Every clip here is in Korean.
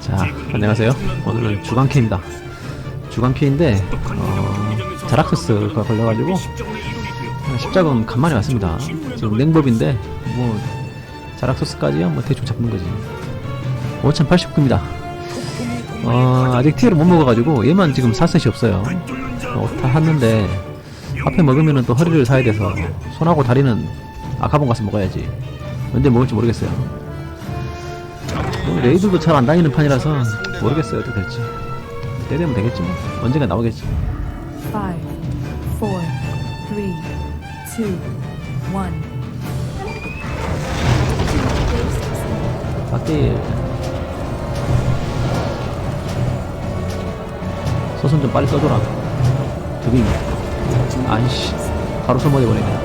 자, 안녕하세요. 오늘은 주간캐입니다. 주간캐인데, 어, 자락서스가 걸려가지고, 십자군 간만에 왔습니다. 지금 냉법인데, 뭐, 자락서스까지야 뭐 대충 잡는 거지. 5089입니다. 어, 아직 티를 못 먹어가지고, 얘만 지금 사셋이 없어요. 어, 다 샀는데, 앞에 먹으면은 또 허리를 사야 돼서, 손하고 다리는 아카본 가서 먹어야지. 언제 먹을지 모르겠어요. 뭐 레이드도 잘 안 다니는 판이라서 모르겠어요. 어떻게 될지. 때 되면 되겠지 뭐. 언젠가 나오겠지. Five, four, three, two, one. 딱히 소선 좀 빨리 써줘라. 드빙 아이씨. 바로 소모돼 버리네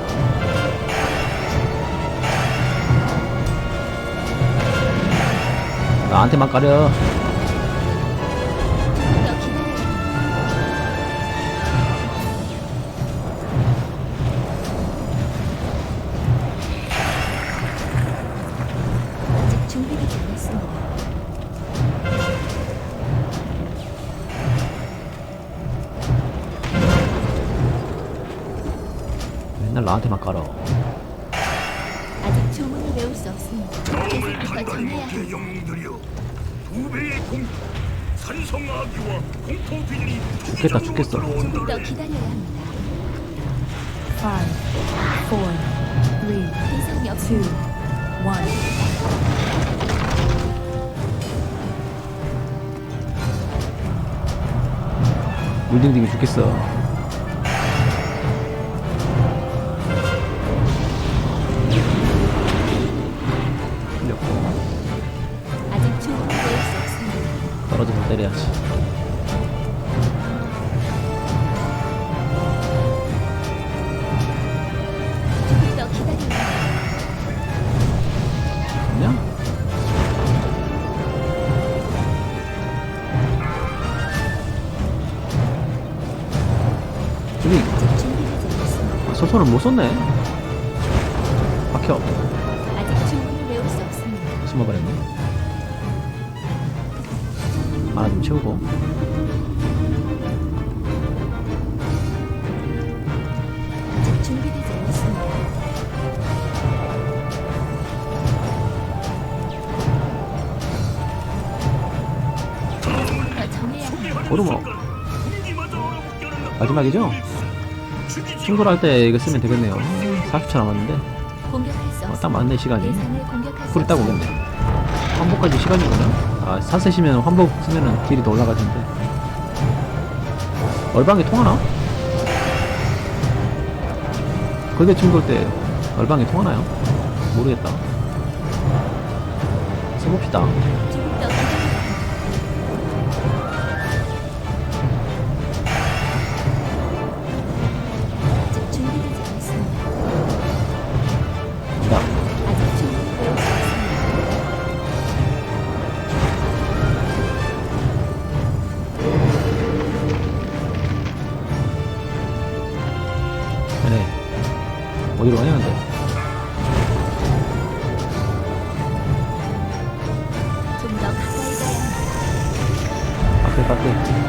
나한테만 까려 아직. 맨날 나한테만 깔어 아 직 주문을 외울 수 없습니다. 마음을 계속해서 합니다. 영웅들이여 두 배의 공포 산성아기와 공포 비늘이 죽겠다, 죽겠어. 조금 더 기다려야 합니다. Five, four, three, 대상이 two, 없습니다. one. 물딩딩이 죽겠어 소설을 못 썼네 박혀 아직 주문을 외울 수 없습니다. 숨어버렸네 하나 좀 채우고 아직 준비되지 않았습니다. 더 정해야 합니다. 마지막이죠? 충돌할 때 이거 쓰면 되겠네요 40초 남았는데 어. 딱 맞네 시간이 풀이 딱. 오겠네 환복까지 시간이구나 아 사세시면 환복 쓰면은 딜이 더 올라갈 텐데 얼방이 통하나? 거대 충돌 때 얼방이 통하나요? 모르겠다 써봅시다. 어디로 가냐 근데 좀 더 가까이 가야 합니다. 밖에 밖에 조금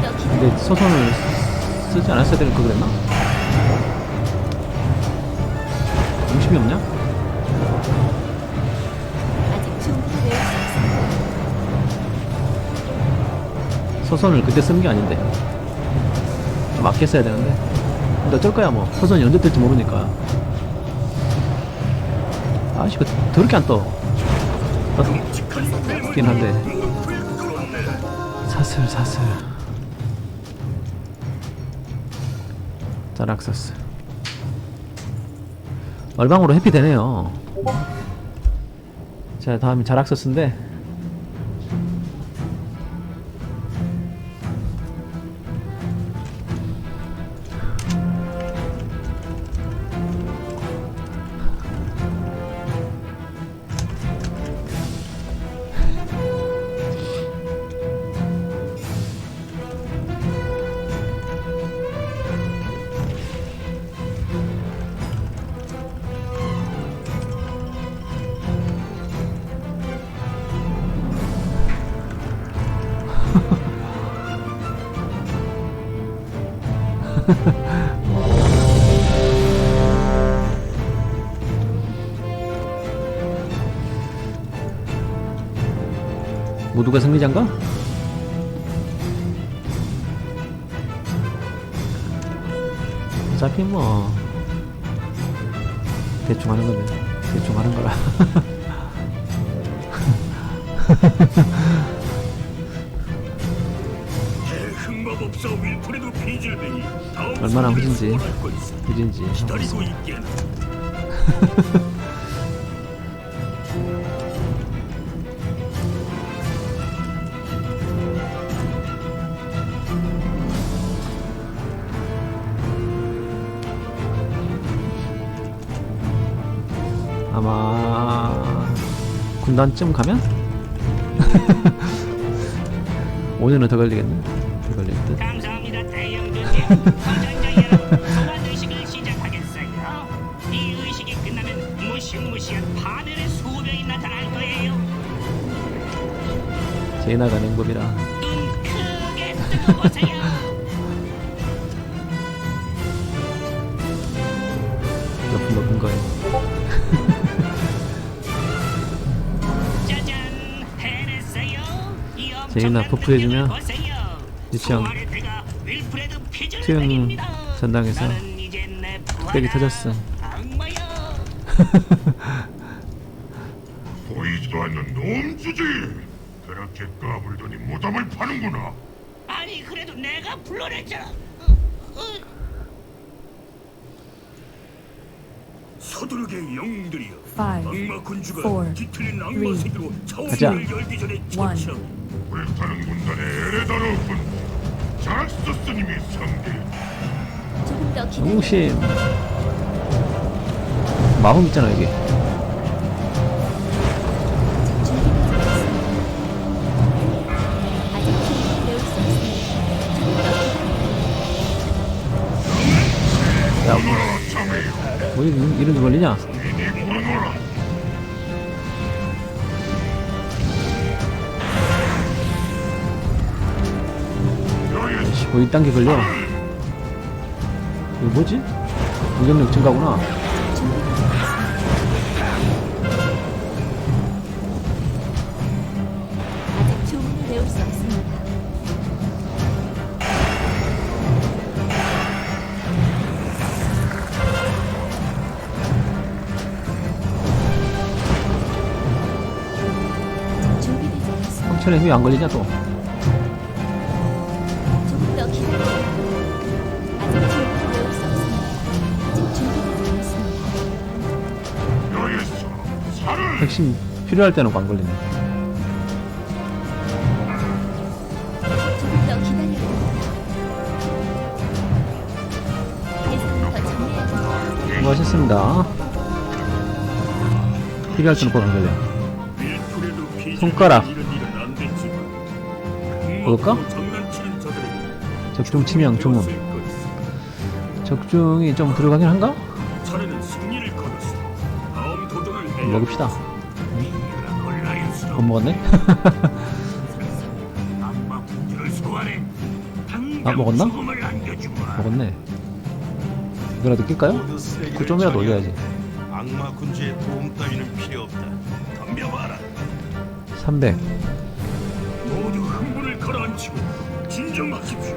더 기다려. 근데 소선을 쓰지 않았어야 되는 거 그랬나? 용심이 없냐? 아직 외울 수. 소선을 그때 쓴 게 아닌데 좀 아껴 써야 되는데 근데 어쩔 거야 뭐. 소선이 언제 뜰지 모르니까. 아씨 그 더럽게 안떠. 떴긴 한데. 사슬 사슬. 자락서스 얼방으로 회피되네요. 자 다음이 자락서스인데 모두가 승리자인가? 어차피 뭐 대충 하는 건데 대충 하는 거라 얼마나 있어. 그진지 기다리고 있겠네. 아마 군단쯤 가면 오늘은 더 걸리겠네 더 걸릴 듯. 감사합니다 대영주님. 도전자 여러분 소환 의식을 시작하겠어요. 이 의식이 끝나면 무시무시한 파멸의 수명이 나타날 거예요. 제이 나가 냉법이라. 눈 크게 뜨보세요. 높은 높은 거에. 짜잔 해냈어요. 이 제이나 엄청난 버프 해주면 능력을 보세요. 수영 피즐뱅입니다. 전당에서 빽이. 터졌어. 보이지도 않는 놈 주지. 그렇게 까불더니 무덤을 파는구나. 아니 그래도 내가 불러냈잖아 서두르게 영웅들이여. 악마 군주가 뒤틀린 악마 세계로. 차원을 열기 전에. 처치하고 불타는 군단의 에레다로군 자락소스님이 상대 조금 더 기다려. 영웅심 마법 있잖아 여기 아직 충분히 배울 수 있습니다. 조금 더 기다려. 야, 참해요 뭐 이런, 이런 게 걸리냐 뭐 이딴 게 걸려 이거 뭐지? 공격력 증가구나 아직 충분히 배울 수 없습니다. 준비되지 않았습니다. 황천에 힘이 안 걸리냐 또 핵심 필요할 때는 안 걸리네 조금 더 기다려. 수고하셨습니다 필요할 때는 꼭안 걸려 윌프레드 피즐 손가락. 볼까? 적중 치명 조문 것이다. 적중이 좀 들어가긴 한가? 먹읍시다 못 먹었네? 아, 먹었나? 먹었네 이거라도 낄까요? 그 좀이라도 올려야지 악마 군주의 도움 따위는 필요 없다. 덤벼봐라. 300 모두 흥분을 가라앉히고 진정하십시오.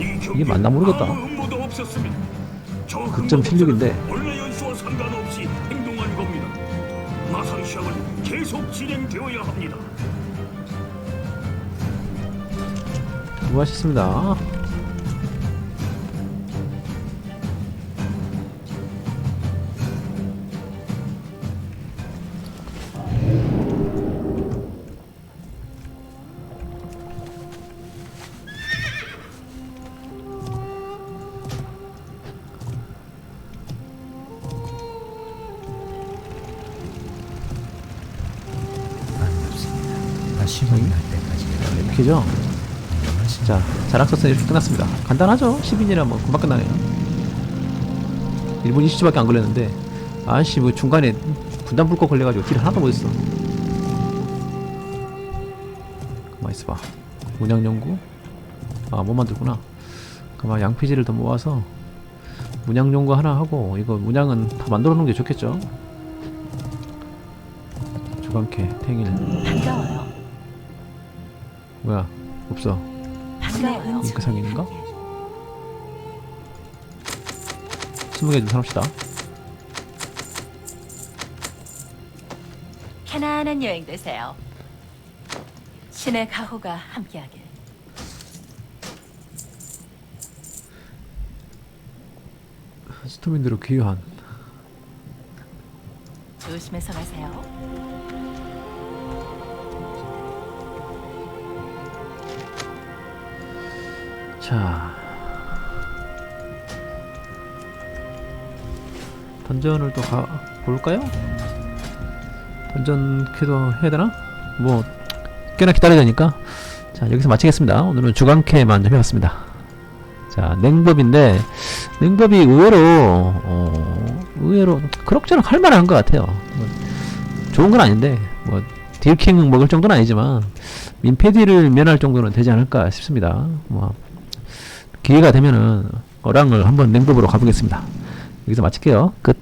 이 경기 이게 맞나 모르겠다. 극점 흥분은 76인데. 마상 시험은 계속 진행되어야 합니다. 수고하셨습니다 다시 만날 때까지 이렇게죠? 자 자락서스 이렇게 끝났습니다. 간단하죠? 10인이라 뭐 금방 끝나네요. 1분 20초밖에 안 걸렸는데 아씨 뭐 중간에 분단 불꽃 걸려가지고 딜 하나도 못했어. 가만 있어봐. 문양 연구? 아못 만들구나. 그만 양피지를 더 모아서 문양 용거 하나 하고 이거 문양은 다 만들어 놓은 게 좋겠죠? 주간캐 탱일. 반가워요. 뭐야 없어 반가워요. 잉크 상인인가? 20개 좀 사합시다 편안한 여행 되세요. 신의 가호가 함께하길. 스토민드로 귀한 조심해서 가세요. 자. 던전을 또 가 볼까요? 던전 퀴도 해야 되나? 뭐 꽤나 기다려야 되니까. 자 여기서 마치겠습니다. 오늘은 주간캐만 좀 해봤습니다. 자 냉법인데 냉법이 의외로 어, 의외로 그럭저럭 할만한 것 같아요. 뭐, 좋은 건 아닌데 뭐 딜킹 먹을 정도는 아니지만 민폐디를 면할 정도는 되지 않을까 싶습니다. 뭐 기회가 되면은 어랑을 한번 냉법으로 가보겠습니다. 여기서 마칠게요. 끝.